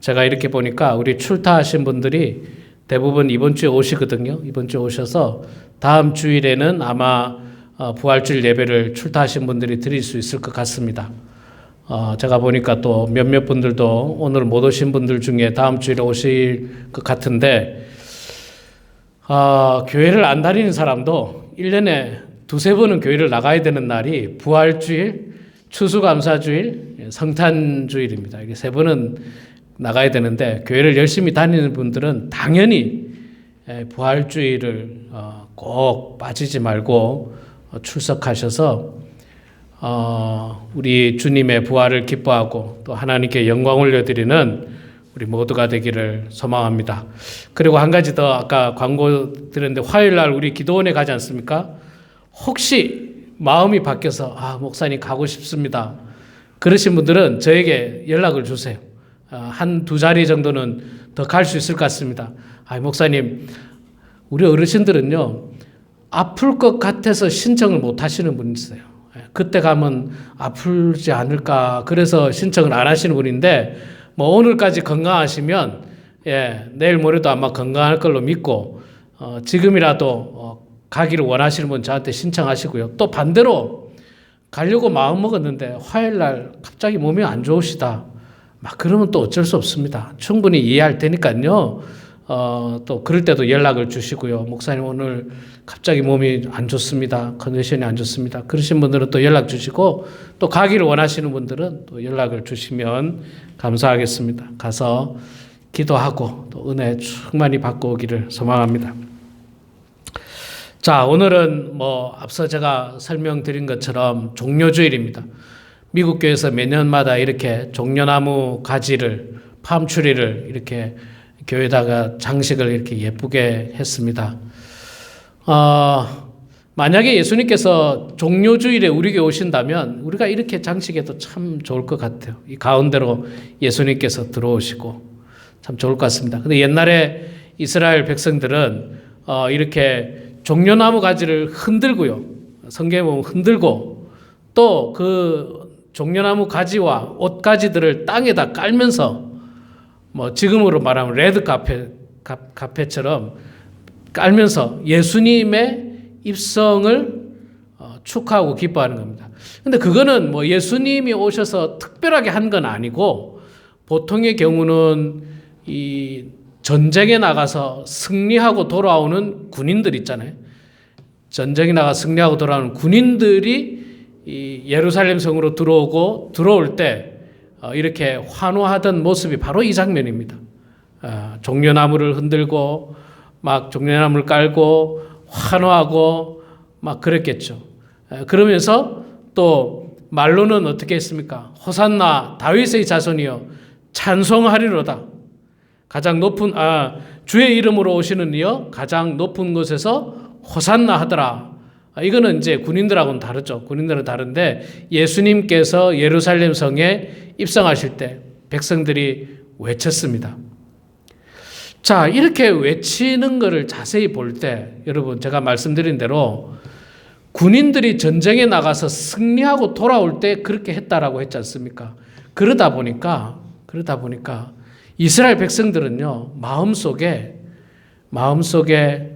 제가 이렇게 보니까 우리 출타하신 분들이 대부분 이번 주에 오시거든요. 이번 주에 오셔서 다음 주일에는 아마 어, 부활주일 예배를 출타하신 분들이 드릴 수 있을 것 같습니다. 어, 제가 보니까 또 몇몇 분들도 오늘 못 오신 분들 중에 다음 주일에 오실 것 같은데 아, 교회를 안 다니는 사람도 1년에 두세 번은 교회를 나가야 되는 날이 부활주일, 추수감사주일, 성탄주일입니다. 이게 세 번은 나가야 되는데 교회를 열심히 다니는 분들은 당연히 에, 부활주일을 어, 꼭 빠지지 말고 어, 출석하셔서 어, 우리 주님의 부활을 기뻐하고 또 하나님께 영광 올려드리는 우리 모두가 되기를 소망합니다. 그리고 한 가지 더 아까 광고 드렸는데 화요일 날 우리 기도원에 가지 않습니까? 혹시 마음이 바뀌어서 아 목사님 가고 싶습니다. 그러신 분들은 저에게 연락을 주세요. 한 두 자리 정도는 더 갈 수 있을 것 같습니다. 아 목사님 우리 어르신들은요 아플 것 같아서 신청을 못 하시는 분이 있어요. 예, 그때 가면 아프지 않을까 그래서 신청을 안 하시는 분인데 뭐 오늘까지 건강하시면 예 내일 모레도 아마 건강할 걸로 믿고 어, 지금이라도 어, 가기를 원하시는 분 저한테 신청하시고요. 또 반대로 가려고 마음 먹었는데 화요일 날 갑자기 몸이 안 좋으시다. 막 그러면 또 어쩔 수 없습니다. 충분히 이해할 테니까요. 어, 또 그럴 때도 연락을 주시고요. 목사님 오늘 갑자기 몸이 안 좋습니다. 컨디션이 안 좋습니다. 그러신 분들은 또 연락 주시고 또 가기를 원하시는 분들은 또 연락을 주시면 감사하겠습니다. 가서 기도하고 또 은혜 충만히 받고 오기를 소망합니다. 자, 오늘은 뭐 앞서 제가 설명드린 것처럼 종료주일입니다. 미국 교회에서 매년마다 이렇게 종려나무 가지를 팜추리를 이렇게 교회다가 장식을 이렇게 예쁘게 했습니다. 어, 만약에 예수님께서 종료주일에 우리에게 오신다면 우리가 이렇게 장식해도 참 좋을 것 같아요. 이 가운데로 예수님께서 들어오시고 참 좋을 것 같습니다. 근데 옛날에 이스라엘 백성들은 어, 이렇게 종려나무 가지를 흔들고요. 성경에 보면 흔들고 또 그 종려나무 가지와 옷 가지들을 땅에다 깔면서 뭐 지금으로 말하면 레드 카페 카페처럼 깔면서 예수님의 입성을 어, 축하하고 기뻐하는 겁니다. 근데 그거는 뭐 예수님이 오셔서 특별하게 한 건 아니고 보통의 경우는 이 전쟁에 나가서 승리하고 돌아오는 군인들 있잖아요. 전쟁에 나가 승리하고 돌아오는 군인들이 이 예루살렘 성으로 들어오고 들어올 때 어, 이렇게 환호하던 모습이 바로 이 장면입니다. 어, 종려나무를 흔들고 막 종려나무를 깔고 환호하고 막 그랬겠죠. 그러면서 또 말로는 어떻게 했습니까? 호산나 다윗의 자손이여 찬송하리로다. 가장 높은 아 주의 이름으로 오시는 이여 가장 높은 곳에서 호산나 하더라. 아, 이거는 이제 군인들하고는 다르죠. 군인들은 다른데 예수님께서 예루살렘 성에 입성하실 때 백성들이 외쳤습니다. 자, 이렇게 외치는 것을 자세히 볼 때 여러분 제가 말씀드린 대로 군인들이 전쟁에 나가서 승리하고 돌아올 때 그렇게 했다라고 했지 않습니까? 그러다 보니까 그러다 보니까 이스라엘 백성들은요. 마음속에 마음속에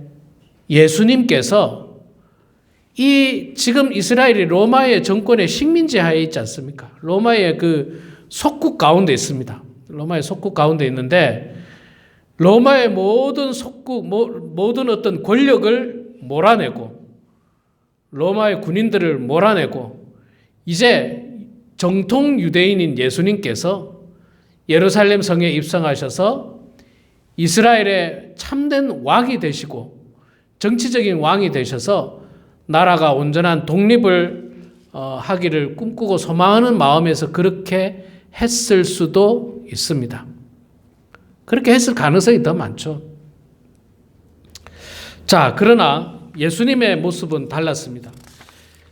예수님께서 이 지금 이스라엘이 로마의 정권의 식민지 하에 있지 않습니까? 로마의 그 속국 가운데 있습니다. 로마의 속국 가운데 있는데 로마의 모든 속국 모든 어떤 권력을 몰아내고 로마의 군인들을 몰아내고 이제 정통 유대인인 예수님께서 예루살렘 성에 입성하셔서 이스라엘의 참된 왕이 되시고 정치적인 왕이 되셔서 나라가 온전한 독립을 어, 하기를 꿈꾸고 소망하는 마음에서 그렇게 했을 수도 있습니다. 그렇게 했을 가능성이 더 많죠. 자, 그러나 예수님의 모습은 달랐습니다.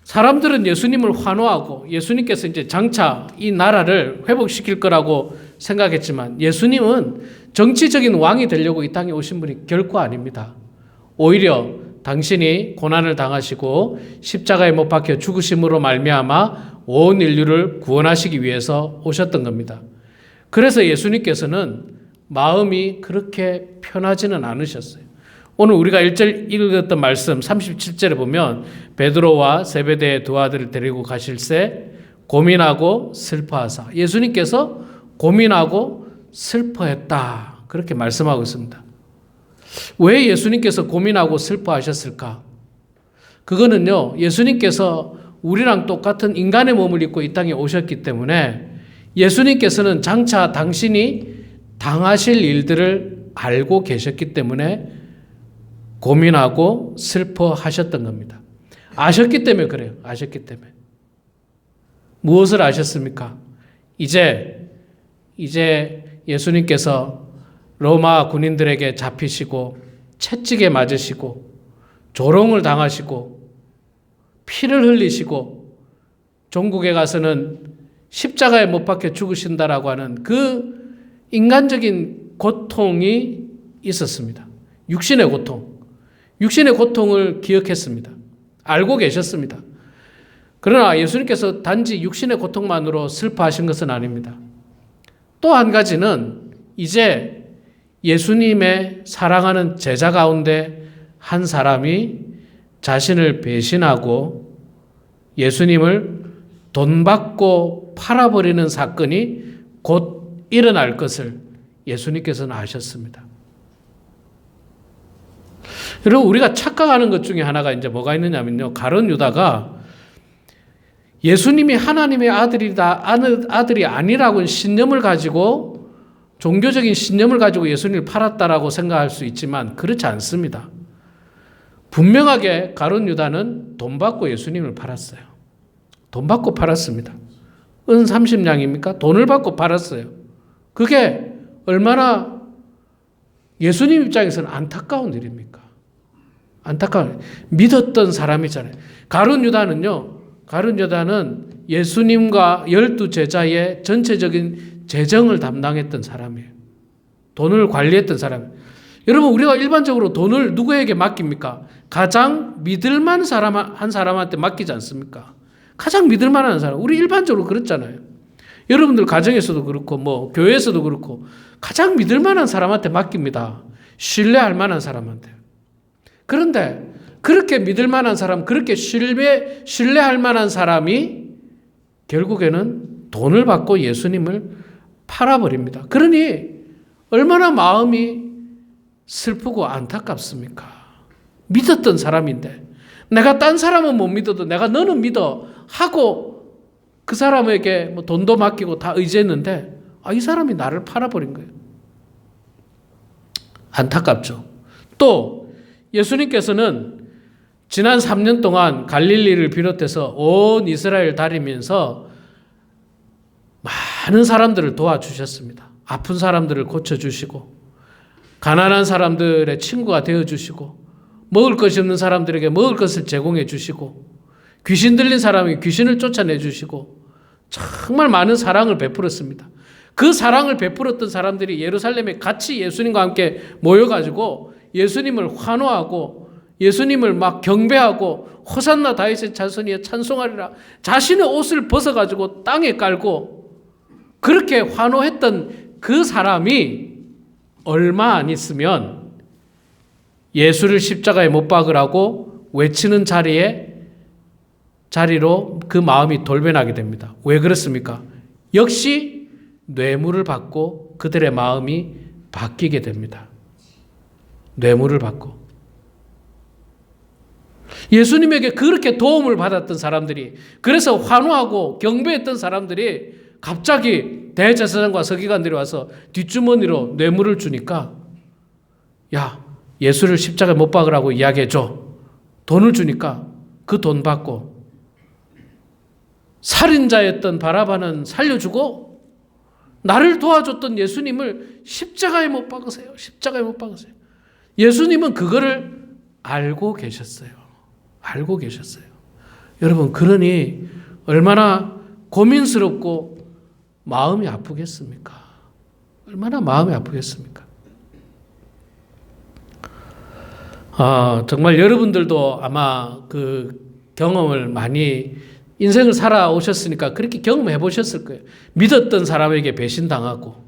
사람들은 예수님을 환호하고 예수님께서 이제 장차 이 나라를 회복시킬 거라고 생각했지만 예수님은 정치적인 왕이 되려고 이 땅에 오신 분이 결코 아닙니다. 오히려 당신이 고난을 당하시고 십자가에 못 박혀 죽으심으로 말미암아 온 인류를 구원하시기 위해서 오셨던 겁니다. 그래서 예수님께서는 마음이 그렇게 편하지는 않으셨어요. 오늘 우리가 1절 읽었던 말씀 37절에 보면 베드로와 세베대의 두 아들을 데리고 가실 새 고민하고 슬퍼하사 예수님께서 고민하고 슬퍼했다. 그렇게 말씀하고 있습니다. 왜 예수님께서 고민하고 슬퍼하셨을까? 그거는요, 예수님께서 우리랑 똑같은 인간의 몸을 입고 이 땅에 오셨기 때문에 예수님께서는 장차 당신이 당하실 일들을 알고 계셨기 때문에 고민하고 슬퍼하셨던 겁니다. 아셨기 때문에 그래요. 아셨기 때문에. 무엇을 아셨습니까? 이제, 이제 예수님께서 로마 군인들에게 잡히시고 채찍에 맞으시고 조롱을 당하시고 피를 흘리시고 종국에 가서는 십자가에 못 박혀 죽으신다라고 하는 그 인간적인 고통이 있었습니다. 육신의 고통. 육신의 고통을 기억했습니다. 알고 계셨습니다. 그러나 예수님께서 단지 육신의 고통만으로 슬퍼하신 것은 아닙니다. 또 한 가지는 이제 예수님의 사랑하는 제자 가운데 한 사람이 자신을 배신하고 예수님을 돈 받고 팔아버리는 사건이 곧 일어날 것을 예수님께서는 아셨습니다. 여러분 우리가 착각하는 것 중에 하나가 이제 뭐가 있느냐면요. 가론 유다가 예수님이 하나님의 아들이다 아들이 아니라고 신념을 가지고 종교적인 신념을 가지고 예수님을 팔았다라고 생각할 수 있지만 그렇지 않습니다. 분명하게 가론 유다는 돈 받고 예수님을 팔았어요. 돈 받고 팔았습니다. 은 30냥입니까? 돈을 받고 팔았어요. 그게 얼마나 예수님 입장에서는 안타까운 일입니까? 안타까운 믿었던 사람이잖아요. 가룟 유다는요. 가룟 유다는 예수님과 열두 제자의 전체적인 재정을 담당했던 사람이에요. 돈을 관리했던 사람. 여러분 우리가 일반적으로 돈을 누구에게 맡깁니까? 가장 믿을만한 사람 한 사람한테 맡기지 않습니까? 가장 믿을만한 사람. 우리 일반적으로 그렇잖아요. 여러분들 가정에서도 그렇고 뭐 교회에서도 그렇고 가장 믿을만한 사람한테 맡깁니다. 신뢰할 만한 사람한테. 그런데 그렇게 믿을 만한 사람, 그렇게 신뢰, 신뢰할 만한 사람이 결국에는 돈을 받고 예수님을 팔아버립니다. 그러니 얼마나 마음이 슬프고 안타깝습니까? 믿었던 사람인데 내가 딴 사람은 못 믿어도 내가 너는 믿어 하고 그 사람에게 뭐 돈도 맡기고 다 의지했는데 아, 이 사람이 나를 팔아버린 거예요. 안타깝죠. 또 예수님께서는 지난 3년 동안 갈릴리를 비롯해서 온 이스라엘 다니면서 많은 사람들을 도와주셨습니다. 아픈 사람들을 고쳐주시고, 가난한 사람들의 친구가 되어주시고, 먹을 것이 없는 사람들에게 먹을 것을 제공해 주시고, 귀신 들린 사람이 귀신을 쫓아내 주시고, 정말 많은 사랑을 베풀었습니다. 그 사랑을 베풀었던 사람들이 예루살렘에 같이 예수님과 함께 모여가지고 예수님을 환호하고 예수님을 막 경배하고 호산나 다윗의 자손이여 찬송하리라 자신의 옷을 벗어가지고 땅에 깔고 그렇게 환호했던 그 사람이 얼마 안 있으면 예수를 십자가에 못 박으라고 외치는 자리에 자리로 그 마음이 돌변하게 됩니다. 왜 그렇습니까? 역시 뇌물을 받고 그들의 마음이 바뀌게 됩니다. 뇌물을 받고. 예수님에게 그렇게 도움을 받았던 사람들이, 그래서 환호하고 경배했던 사람들이 갑자기 대제사장과 서기관들이 와서 뒷주머니로 뇌물을 주니까, 야, 예수를 십자가에 못 박으라고 이야기해 줘. 돈을 주니까 그 돈 받고, 살인자였던 바라바는 살려주고, 나를 도와줬던 예수님을 십자가에 못 박으세요. 십자가에 못 박으세요. 예수님은 그거를 알고 계셨어요. 알고 계셨어요. 여러분, 그러니 얼마나 고민스럽고 마음이 아프겠습니까? 얼마나 마음이 아프겠습니까? 아, 정말 여러분들도 아마 그 경험을 많이 인생을 살아오셨으니까 그렇게 경험해 보셨을 거예요. 믿었던 사람에게 배신당하고,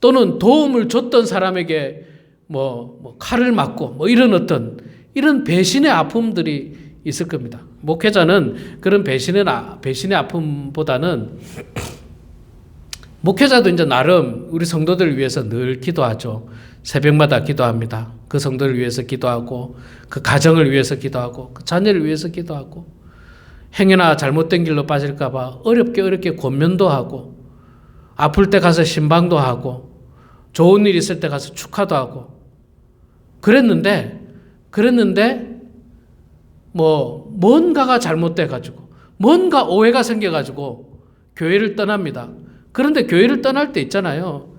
또는 도움을 줬던 사람에게 뭐, 뭐 칼을 맞고 뭐 이런 어떤 이런 배신의 아픔들이 있을 겁니다. 목회자는 그런 배신의 아- 배신의 아픔보다는 목회자도 이제 나름 우리 성도들을 위해서 늘 기도하죠. 새벽마다 기도합니다. 그 성도를 위해서 기도하고 그 가정을 위해서 기도하고 그 자녀를 위해서 기도하고 행여나 잘못된 길로 빠질까봐 어렵게 어렵게 권면도 하고 아플 때 가서 신방도 하고 좋은 일 있을 때 가서 축하도 하고 그랬는데 그랬는데 뭐 뭔가가 잘못돼 가지고 뭔가 오해가 생겨 가지고 교회를 떠납니다. 그런데 교회를 떠날 때 있잖아요.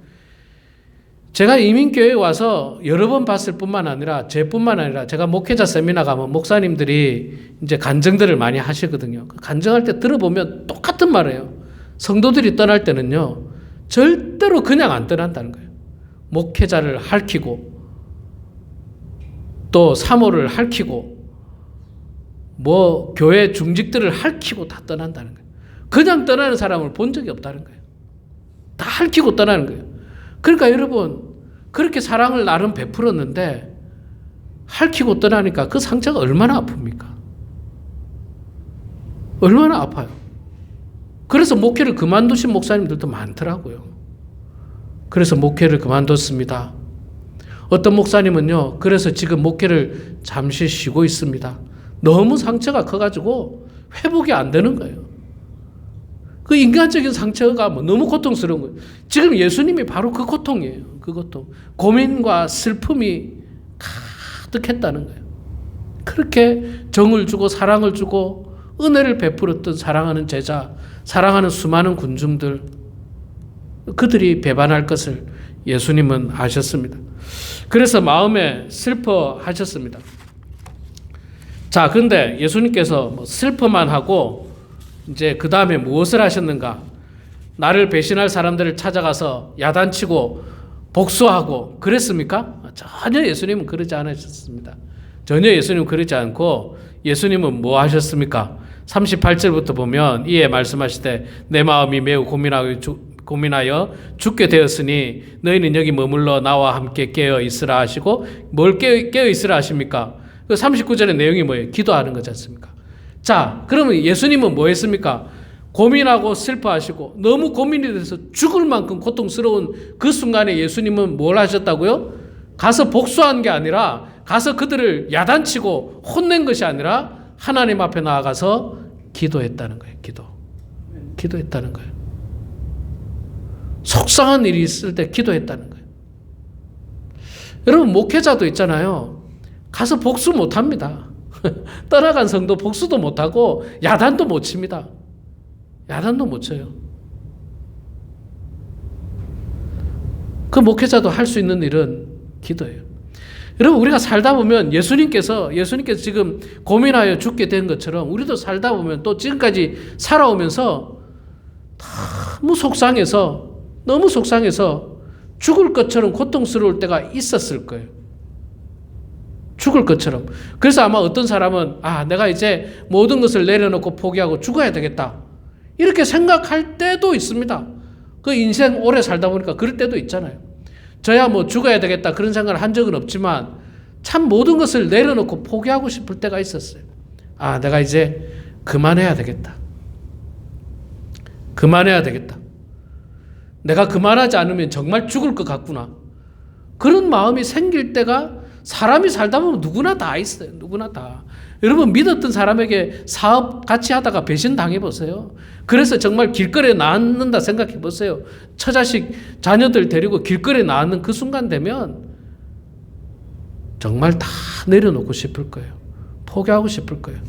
제가 이민교회에 와서 여러 번 봤을 뿐만 아니라 제뿐만 아니라 제가 목회자 세미나 가면 목사님들이 이제 간증들을 많이 하시거든요. 그 간증할 때 들어보면 똑같은 말이에요. 성도들이 떠날 때는요. 절대로 그냥 안 떠난다는 거예요. 목회자를 핥히고 또 사모를 핥히고 뭐 교회 중직들을 핥히고 다 떠난다는 거예요. 그냥 떠나는 사람을 본 적이 없다는 거예요. 다 핥히고 떠나는 거예요. 그러니까 여러분 그렇게 사랑을 나름 베풀었는데 핥히고 떠나니까 그 상처가 얼마나 아픕니까? 얼마나 아파요. 그래서 목회를 그만두신 목사님들도 많더라고요. 그래서 목회를 그만뒀습니다. 어떤 목사님은요, 그래서 지금 목회를 잠시 쉬고 있습니다. 너무 상처가 커가지고 회복이 안 되는 거예요. 그 인간적인 상처가 뭐 너무 고통스러운 거예요. 지금 예수님이 바로 그 고통이에요. 그 고통. 고민과 슬픔이 가득했다는 거예요. 그렇게 정을 주고 사랑을 주고 은혜를 베풀었던 사랑하는 제자, 사랑하는 수많은 군중들, 그들이 배반할 것을 예수님은 아셨습니다. 그래서 마음에 슬퍼하셨습니다. 자, 근데 예수님께서 뭐 슬퍼만 하고 이제 그 다음에 무엇을 하셨는가? 나를 배신할 사람들을 찾아가서 야단치고 복수하고 그랬습니까? 전혀 예수님은 그러지 않으셨습니다. 전혀 예수님은 그러지 않고 예수님은 뭐 하셨습니까? 38절부터 보면 이에 말씀하시되 내 마음이 매우 고민하여 주, 고민하여 죽게 되었으니 너희는 여기 머물러 나와 함께 깨어 있으라 하시고 뭘 깨어, 깨어 있으라 하십니까? 그 39절의 내용이 뭐예요? 기도하는 거지 않습니까? 자, 그러면 예수님은 뭐 했습니까? 고민하고 슬퍼하시고 너무 고민이 돼서 죽을 만큼 고통스러운 그 순간에 예수님은 뭘 하셨다고요? 가서 복수한 게 아니라 가서 그들을 야단치고 혼낸 것이 아니라 하나님 앞에 나아가서 기도했다는 거예요. 기도. 기도했다는 거예요. 속상한 일이 있을 때 기도했다는 거예요. 여러분 목회자도 있잖아요. 가서 복수 못 합니다. 떠나간 성도 복수도 못 하고 야단도 못 칩니다. 야단도 못 쳐요. 그 목회자도 할 수 있는 일은 기도예요. 여러분 우리가 살다 보면 예수님께서 예수님께서 지금 고민하여 죽게 된 것처럼 우리도 살다 보면 또 지금까지 살아오면서 너무 속상해서 너무 속상해서 죽을 것처럼 고통스러울 때가 있었을 거예요. 죽을 것처럼. 그래서 아마 어떤 사람은 아 내가 이제 모든 것을 내려놓고 포기하고 죽어야 되겠다. 이렇게 생각할 때도 있습니다. 그 인생 오래 살다 보니까 그럴 때도 있잖아요. 저야 뭐 죽어야 되겠다 그런 생각을 한 적은 없지만 참 모든 것을 내려놓고 포기하고 싶을 때가 있었어요. 아, 내가 이제 그만해야 되겠다. 그만해야 되겠다. 내가 그만하지 않으면 정말 죽을 것 같구나. 그런 마음이 생길 때가 사람이 살다 보면 누구나 다 있어요. 누구나 다. 여러분 믿었던 사람에게 사업 같이 하다가 배신 당해 보세요. 그래서 정말 길거리에 나앉는다 생각해 보세요. 처자식 자녀들 데리고 길거리에 나앉는 그 순간 되면 정말 다 내려놓고 싶을 거예요. 포기하고 싶을 거예요.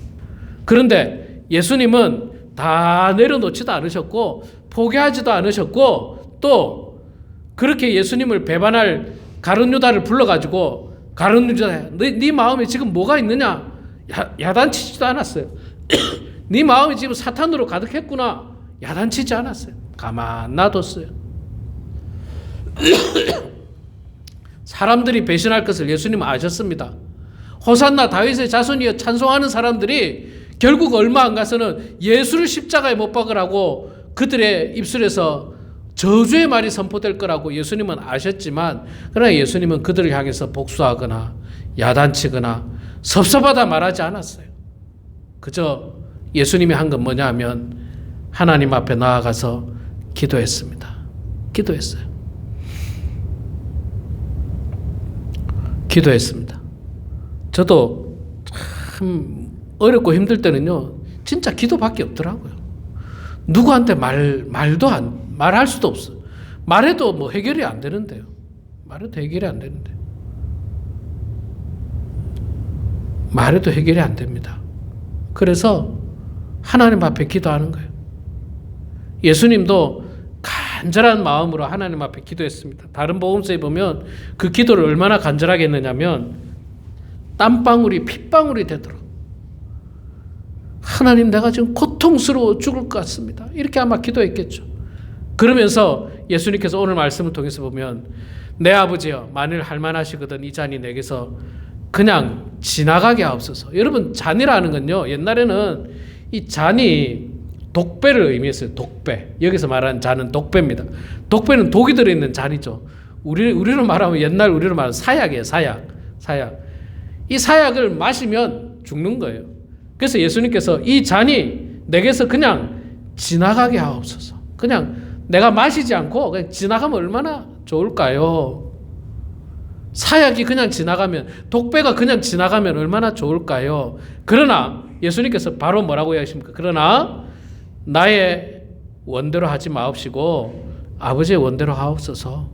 그런데 예수님은 다 내려놓지도 않으셨고 포기하지도 않으셨고 또 그렇게 예수님을 배반할 가룟 유다를 불러가지고 가룟 유다, 네, 네 마음에 지금 뭐가 있느냐? 야, 야단치지도 않았어요. 네 마음이 지금 사탄으로 가득했구나. 야단치지 않았어요. 가만 놔뒀어요. 사람들이 배신할 것을 예수님은 아셨습니다. 호산나 다윗의 자손이여 찬송하는 사람들이 결국 얼마 안 가서는 예수를 십자가에 못 박으라고 그들의 입술에서 저주의 말이 선포될 거라고 예수님은 아셨지만 그러나 예수님은 그들을 향해서 복수하거나 야단치거나 섭섭하다 말하지 않았어요. 그저 예수님이 한 건 뭐냐 하면 하나님 앞에 나아가서 기도했습니다. 기도했어요. 기도했습니다. 저도 참 어렵고 힘들 때는요, 진짜 기도밖에 없더라고요. 누구한테 말, 말도 안, 말할 수도 없어. 말해도 뭐 해결이 안 되는데요. 말해도 해결이 안 되는데. 말해도 해결이 안 됩니다. 그래서 하나님 앞에 기도하는 거예요. 예수님도 간절한 마음으로 하나님 앞에 기도했습니다. 다른 복음서에 보면 그 기도를 얼마나 간절하게 했느냐면 땀방울이 핏방울이 되도록 하나님 내가 지금 고통스러워 죽을 것 같습니다. 이렇게 아마 기도했겠죠. 그러면서 예수님께서 오늘 말씀을 통해서 보면 내 아버지여 만일 할만하시거든 이 잔이 내게서 그냥 지나가게 하옵소서. 여러분 잔이라는 건요 옛날에는 이 잔이 독배를 의미했어요. 독배. 여기서 말하는 잔은 독배입니다. 독배는 독이 들어있는 잔이죠. 우리 우리로 말하면 옛날 우리로 말하면 사약이에요. 사약. 사약. 이 사약을 마시면 죽는 거예요. 그래서 예수님께서 이 잔이 내게서 그냥 지나가게 하옵소서. 그냥 내가 마시지 않고 그냥 지나가면 얼마나 좋을까요? 사약이 그냥 지나가면 독배가 그냥 지나가면 얼마나 좋을까요? 그러나 예수님께서 바로 뭐라고 하십니까? 그러나 나의 원대로 하지 마옵시고 아버지의 원대로 하옵소서.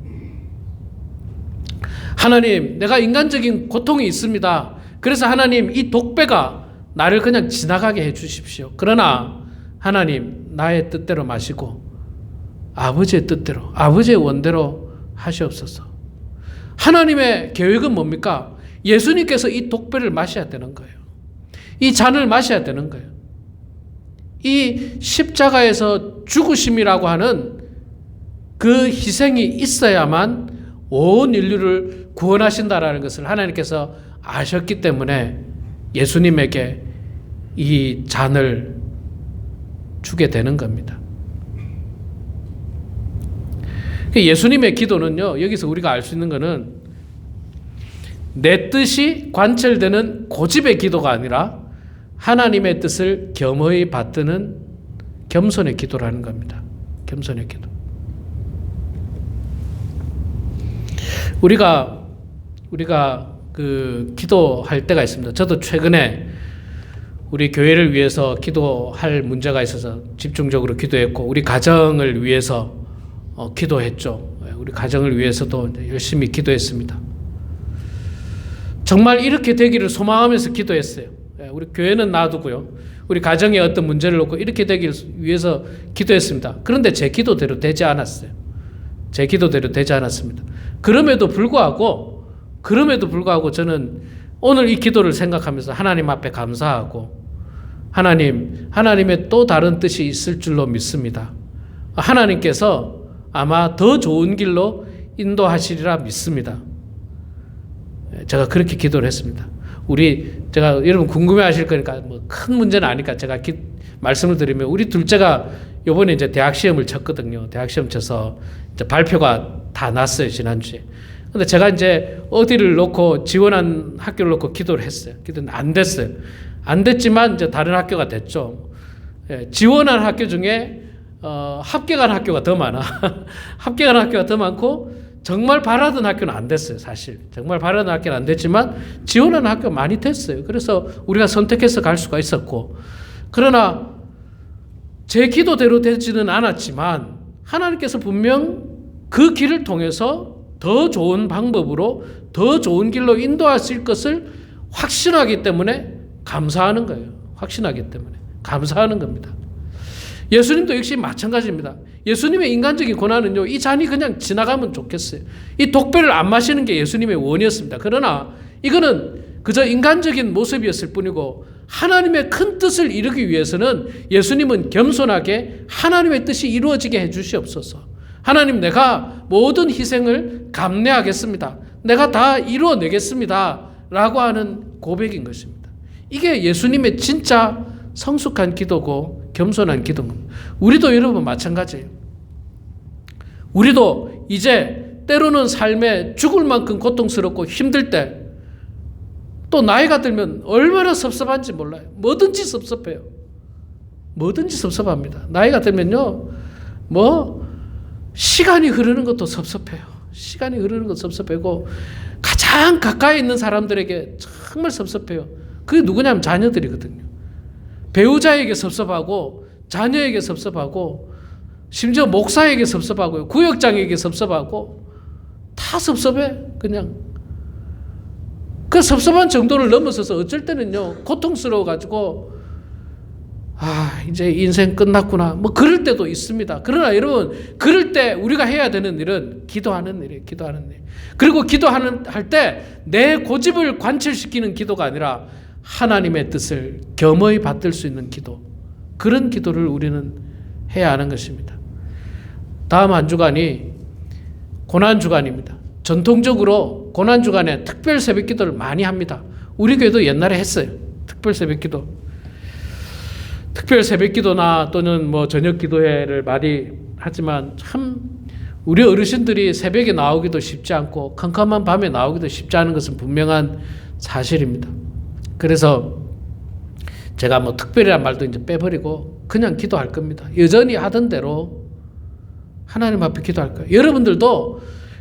하나님, 내가 인간적인 고통이 있습니다. 그래서 하나님 이 독배가 나를 그냥 지나가게 해 주십시오. 그러나 하나님 나의 뜻대로 마시고 아버지의 뜻대로 아버지의 원대로 하시옵소서. 하나님의 계획은 뭡니까? 예수님께서 이 독배를 마셔야 되는 거예요. 이 잔을 마셔야 되는 거예요. 이 십자가에서 죽으심이라고 하는 그 희생이 있어야만 온 인류를 구원하신다라는 것을 하나님께서 아셨기 때문에 예수님에게 이 잔을 주게 되는 겁니다. 예수님의 기도는요, 여기서 우리가 알 수 있는 것은 내 뜻이 관철되는 고집의 기도가 아니라 하나님의 뜻을 겸허히 받드는 겸손의 기도라는 겁니다. 겸손의 기도. 우리가 우리가 그 기도할 때가 있습니다. 저도 최근에 우리 교회를 위해서 기도할 문제가 있어서 집중적으로 기도했고 우리 가정을 위해서 어, 기도했죠. 우리 가정을 위해서도 열심히 기도했습니다. 정말 이렇게 되기를 소망하면서 기도했어요. 예, 우리 교회는 놔두고요. 우리 가정에 어떤 문제를 놓고 이렇게 되기를 위해서 기도했습니다. 그런데 제 기도대로 되지 않았어요. 제 기도대로 되지 않았습니다. 그럼에도 불구하고, 그럼에도 불구하고 저는 오늘 이 기도를 생각하면서 하나님 앞에 감사하고, 하나님, 하나님의 또 다른 뜻이 있을 줄로 믿습니다. 하나님께서 아마 더 좋은 길로 인도하시리라 믿습니다. 제가 그렇게 기도를 했습니다. 우리 제가 여러분 궁금해 하실 거니까 뭐 큰 문제는 아니까 제가 기, 말씀을 드리면 우리 둘째가 요번에 이제 대학 시험을 쳤거든요. 대학 시험 쳐서 발표가 다 났어요 지난주에. 근데 제가 이제 어디를 놓고 지원한 학교를 놓고 기도를 했어요. 기도는 안 됐어요. 안 됐지만 이제 다른 학교가 됐죠. 예, 지원한 학교 중에 어, 합격한 학교가 더 많아. 합격한 학교가 더 많고 정말 바라던 학교는 안 됐어요, 사실. 정말 바라던 학교는 안 됐지만 지원하는 학교 많이 됐어요. 그래서 우리가 선택해서 갈 수가 있었고. 그러나 제 기도대로 되지는 않았지만 하나님께서 분명 그 길을 통해서 더 좋은 방법으로 더 좋은 길로 인도하실 것을 확신하기 때문에 감사하는 거예요. 확신하기 때문에. 감사하는 겁니다. 예수님도 역시 마찬가지입니다. 예수님의 인간적인 고난은요, 이 잔이 그냥 지나가면 좋겠어요. 이 독배를 안 마시는 게 예수님의 원이었습니다. 그러나 이거는 그저 인간적인 모습이었을 뿐이고 하나님의 큰 뜻을 이루기 위해서는 예수님은 겸손하게 하나님의 뜻이 이루어지게 해 주시옵소서. 하나님 내가 모든 희생을 감내하겠습니다. 내가 다 이루어내겠습니다. 라고 하는 고백인 것입니다. 이게 예수님의 진짜 성숙한 기도고 겸손한 기도입니다. 우리도 여러분 마찬가지예요. 우리도 이제 때로는 삶에 죽을 만큼 고통스럽고 힘들 때 또 나이가 들면 얼마나 섭섭한지 몰라요. 뭐든지 섭섭해요. 뭐든지 섭섭합니다. 나이가 들면요, 뭐, 시간이 흐르는 것도 섭섭해요. 시간이 흐르는 것도 섭섭하고, 가장 가까이 있는 사람들에게 정말 섭섭해요. 그게 누구냐면 자녀들이거든요. 배우자에게 섭섭하고, 자녀에게 섭섭하고, 심지어 목사에게 섭섭하고요. 구역장에게 섭섭하고, 다 섭섭해. 그냥. 그 섭섭한 정도를 넘어서서 어쩔 때는요, 고통스러워 가지고, 아, 이제 인생 끝났구나. 뭐, 그럴 때도 있습니다. 그러나 여러분, 그럴 때 우리가 해야 되는 일은 기도하는 일이에요. 기도하는 일. 그리고 기도하는, 할 때 내 고집을 관철시키는 기도가 아니라 하나님의 뜻을 겸허히 받들 수 있는 기도. 그런 기도를 우리는 해야 하는 것입니다. 다음 한 주간이 고난 주간입니다. 전통적으로 고난 주간에 특별 새벽 기도를 많이 합니다. 우리 교회도 옛날에 했어요. 특별 새벽 기도. 특별 새벽 기도나 또는 뭐 저녁 기도회를 많이 하지만 참 우리 어르신들이 새벽에 나오기도 쉽지 않고 캄캄한 밤에 나오기도 쉽지 않은 것은 분명한 사실입니다. 그래서 제가 뭐 특별이란 말도 이제 빼버리고 그냥 기도할 겁니다. 여전히 하던 대로 하나님 앞에 기도할 거예요. 여러분들도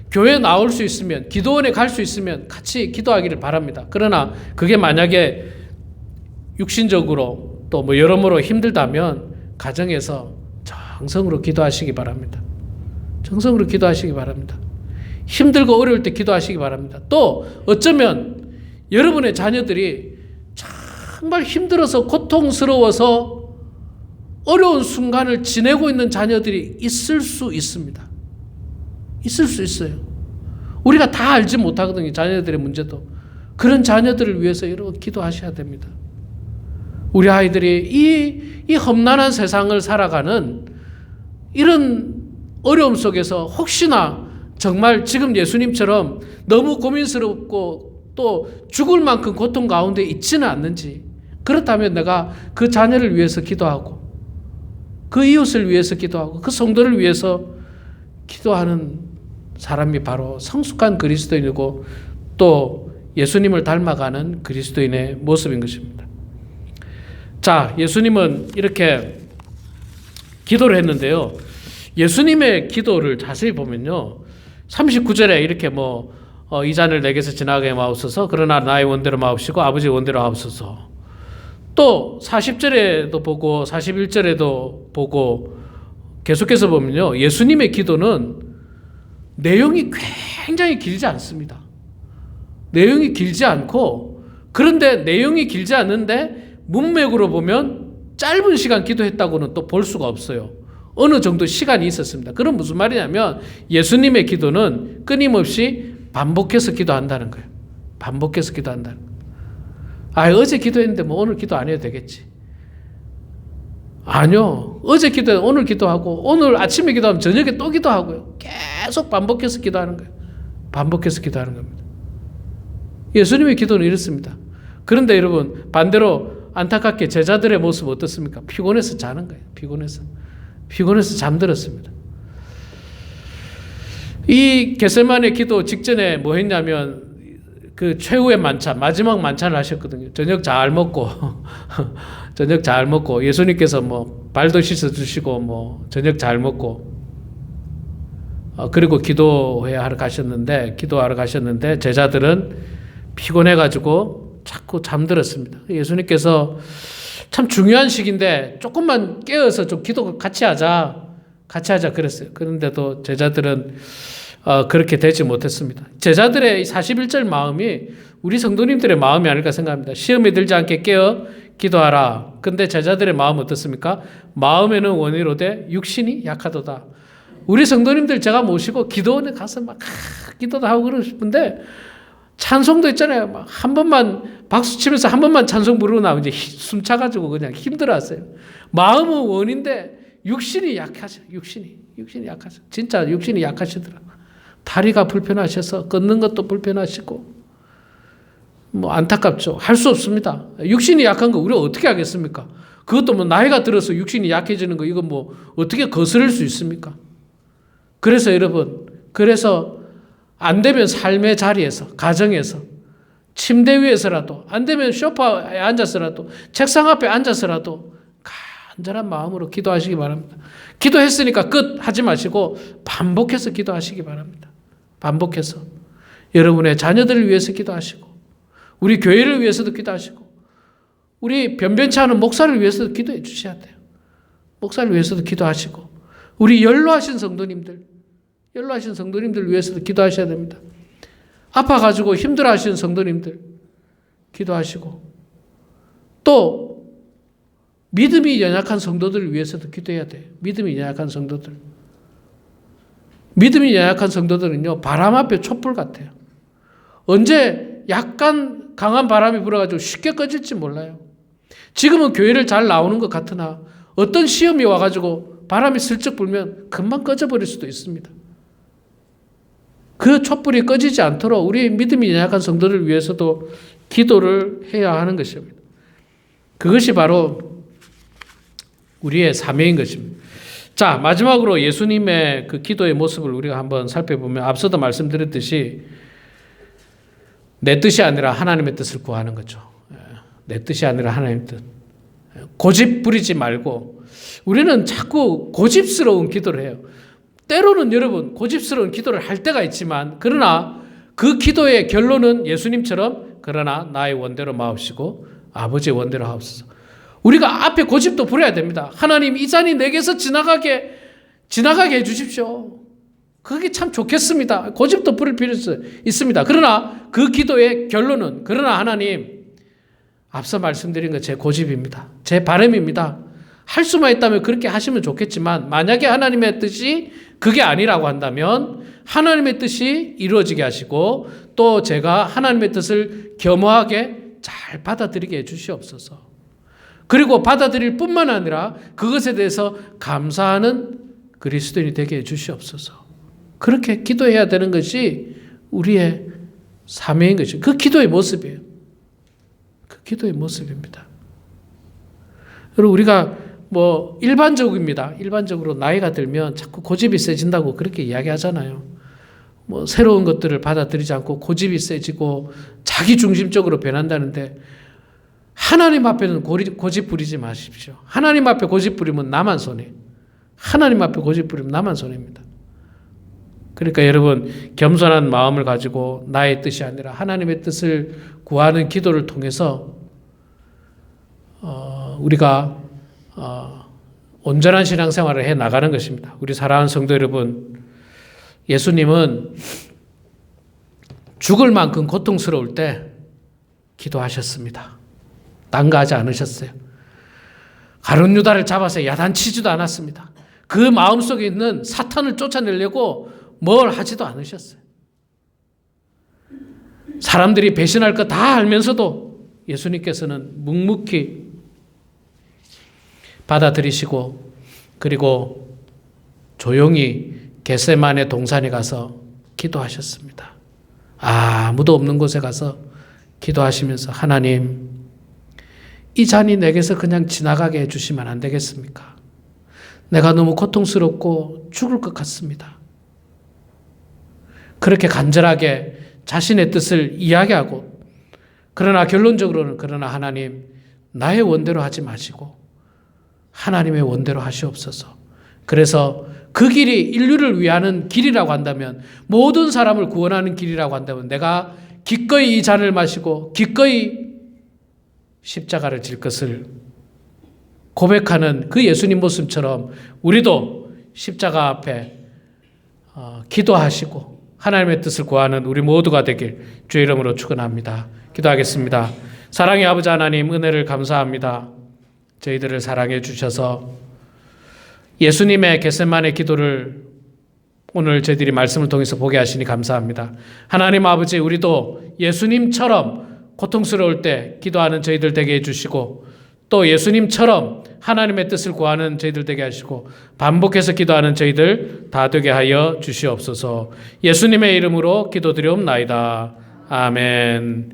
교회 나올 수 있으면 기도원에 갈 수 있으면 같이 기도하기를 바랍니다. 그러나 그게 만약에 육신적으로 또 뭐 여러모로 힘들다면 가정에서 정성으로 기도하시기 바랍니다. 정성으로 기도하시기 바랍니다. 힘들고 어려울 때 기도하시기 바랍니다. 또 어쩌면 여러분의 자녀들이 정말 힘들어서 고통스러워서 어려운 순간을 지내고 있는 자녀들이 있을 수 있습니다. 있을 수 있어요. 우리가 다 알지 못하거든요. 자녀들의 문제도. 그런 자녀들을 위해서 여러분 기도하셔야 됩니다. 우리 아이들이 이, 이 험난한 세상을 살아가는 이런 어려움 속에서 혹시나 정말 지금 예수님처럼 너무 고민스럽고 또 죽을 만큼 고통 가운데 있지는 않는지 그렇다면 내가 그 자녀를 위해서 기도하고 그 이웃을 위해서 기도하고 그 성도를 위해서 기도하는 사람이 바로 성숙한 그리스도인이고 또 예수님을 닮아가는 그리스도인의 모습인 것입니다. 자, 예수님은 이렇게 기도를 했는데요. 예수님의 기도를 자세히 보면요. 39절에 이렇게 뭐, 어, 이 잔을 내게서 지나가게 마옵소서, 그러나 나의 원대로 마옵시고 아버지 원대로 하옵소서. 또 40절에도 보고 41절에도 보고 계속해서 보면요. 예수님의 기도는 내용이 굉장히 길지 않습니다. 내용이 길지 않고 그런데 내용이 길지 않는데 문맥으로 보면 짧은 시간 기도했다고는 또 볼 수가 없어요. 어느 정도 시간이 있었습니다. 그럼 무슨 말이냐면 예수님의 기도는 끊임없이 반복해서 기도한다는 거예요. 반복해서 기도한다는 거예요. 아, 어제 기도했는데 뭐 오늘 기도 안 해도 되겠지. 아니요. 어제 기도 오늘 기도하고 오늘 아침에 기도하면 저녁에 또 기도하고요. 계속 반복해서 기도하는 거예요. 반복해서 기도하는 겁니다. 예수님의 기도는 이렇습니다. 그런데 여러분 반대로 안타깝게 제자들의 모습 어떻습니까? 피곤해서 자는 거예요. 피곤해서. 피곤해서 잠들었습니다. 이 게셀만의 기도 직전에 뭐 했냐면 그 최후의 만찬, 마지막 만찬을 하셨거든요. 저녁 잘 먹고, 저녁 잘 먹고, 예수님께서 뭐 발도 씻어 주시고, 뭐 저녁 잘 먹고, 어, 그리고 기도회 하러 가셨는데, 기도하러 가셨는데, 제자들은 피곤해가지고 자꾸 잠들었습니다. 예수님께서 참 중요한 시기인데, 조금만 깨어서 좀 기도 같이 하자, 같이 하자 그랬어요. 그런데도 제자들은 어, 그렇게 되지 못했습니다. 제자들의 41절 마음이 우리 성도님들의 마음이 아닐까 생각합니다. 시험에 들지 않게 깨어 기도하라. 근데 제자들의 마음 어떻습니까? 마음에는 원이로되 육신이 약하도다. 우리 성도님들 제가 모시고 기도원에 가서 막 아, 기도도 하고 그러고 싶은데 찬송도 있잖아요. 막 한 번만 박수 치면서 한 번만 찬송 부르고 나면 이제 숨 차가지고 그냥 힘들어하세요. 마음은 원인데 육신이 약하죠. 육신이 육신이 약하죠. 진짜 육신이 약하시더라고. 다리가 불편하셔서 걷는 것도 불편하시고 뭐 안타깝죠. 할 수 없습니다. 육신이 약한 거 우리가 어떻게 하겠습니까? 그것도 뭐 나이가 들어서 육신이 약해지는 거 이거 뭐 어떻게 거스를 수 있습니까? 그래서 여러분, 그래서 안 되면 삶의 자리에서, 가정에서, 침대 위에서라도, 안 되면 소파에 앉아서라도, 책상 앞에 앉아서라도 간절한 마음으로 기도하시기 바랍니다. 기도했으니까 끝 하지 마시고 반복해서 기도하시기 바랍니다. 반복해서. 여러분의 자녀들을 위해서 기도하시고, 우리 교회를 위해서도 기도하시고, 우리 변변치 않은 목사를 위해서도 기도해 주셔야 돼요. 목사를 위해서도 기도하시고, 우리 연로하신 성도님들, 연로하신 성도님들 위해서도 기도하셔야 됩니다. 아파가지고 힘들어하시는 성도님들, 기도하시고, 또, 믿음이 연약한 성도들을 위해서도 기도해야 돼요. 믿음이 연약한 성도들. 믿음이 연약한 성도들은요, 바람 앞에 촛불 같아요. 언제 약간 강한 바람이 불어가지고 쉽게 꺼질지 몰라요. 지금은 교회를 잘 나오는 것 같으나 어떤 시험이 와가지고 바람이 슬쩍 불면 금방 꺼져버릴 수도 있습니다. 그 촛불이 꺼지지 않도록 우리 믿음이 연약한 성도를 위해서도 기도를 해야 하는 것입니다. 그것이 바로 우리의 사명인 것입니다. 자, 마지막으로 예수님의 그 기도의 모습을 우리가 한번 살펴보면 앞서도 말씀드렸듯이 내 뜻이 아니라 하나님의 뜻을 구하는 거죠. 예, 내 뜻이 아니라 하나님의 뜻. 고집 부리지 말고 우리는 자꾸 고집스러운 기도를 해요. 때로는 여러분 고집스러운 기도를 할 때가 있지만 그러나 그 기도의 결론은 예수님처럼 그러나 나의 원대로 마옵시고 아버지의 원대로 하옵소서. 우리가 앞에 고집도 부려야 됩니다. 하나님 이 잔이 내게서 지나가게 지나가게 해 주십시오. 그게 참 좋겠습니다. 고집도 부릴 필요 있습니다. 그러나 그 기도의 결론은 그러나 하나님 앞서 말씀드린 것 제 고집입니다. 제 바람입니다. 할 수만 있다면 그렇게 하시면 좋겠지만 만약에 하나님의 뜻이 그게 아니라고 한다면 하나님의 뜻이 이루어지게 하시고 또 제가 하나님의 뜻을 겸허하게 잘 받아들이게 해 주시옵소서. 그리고 받아들일 뿐만 아니라 그것에 대해서 감사하는 그리스도인이 되게 해 주시옵소서. 그렇게 기도해야 되는 것이 우리의 사명인 것이죠. 그 기도의 모습이에요. 그 기도의 모습입니다. 그리고 우리가 뭐 일반적입니다. 일반적으로 나이가 들면 자꾸 고집이 세진다고 그렇게 이야기하잖아요. 뭐 새로운 것들을 받아들이지 않고 고집이 세지고 자기 중심적으로 변한다는데 하나님 앞에는 고집 부리지 마십시오. 하나님 앞에 고집 부리면 나만 손해. 하나님 앞에 고집 부리면 나만 손해입니다. 그러니까 여러분 겸손한 마음을 가지고 나의 뜻이 아니라 하나님의 뜻을 구하는 기도를 통해서 어, 우리가 어, 온전한 신앙생활을 해 나가는 것입니다. 우리 사랑하는 성도 여러분, 예수님은 죽을 만큼 고통스러울 때 기도하셨습니다. 난가하지 않으셨어요. 가룟 유다를 잡아서 야단치지도 않았습니다. 그 마음속에 있는 사탄을 쫓아내려고 뭘 하지도 않으셨어요. 사람들이 배신할 거 다 알면서도 예수님께서는 묵묵히 받아들이시고 그리고 조용히 겟세만의 동산에 가서 기도하셨습니다. 아무도 없는 곳에 가서 기도하시면서 하나님 이 잔이 내게서 그냥 지나가게 해주시면 안 되겠습니까? 내가 너무 고통스럽고 죽을 것 같습니다. 그렇게 간절하게 자신의 뜻을 이야기하고 그러나 결론적으로는 그러나 하나님 나의 원대로 하지 마시고 하나님의 원대로 하시옵소서. 그래서 그 길이 인류를 위하는 길이라고 한다면 모든 사람을 구원하는 길이라고 한다면 내가 기꺼이 이 잔을 마시고 기꺼이 십자가를 질 것을 고백하는 그 예수님 모습처럼 우리도 십자가 앞에 어, 기도하시고 하나님의 뜻을 구하는 우리 모두가 되길 주의 이름으로 축원합니다. 기도하겠습니다. 사랑의 아버지 하나님 은혜를 감사합니다. 저희들을 사랑해 주셔서 예수님의 겟세만의 기도를 오늘 저희들이 말씀을 통해서 보게 하시니 감사합니다. 하나님 아버지 우리도 예수님처럼 고통스러울 때 기도하는 저희들 되게 해주시고 또 예수님처럼 하나님의 뜻을 구하는 저희들 되게 하시고 반복해서 기도하는 저희들 다 되게 하여 주시옵소서 예수님의 이름으로 기도드리옵나이다. 아멘.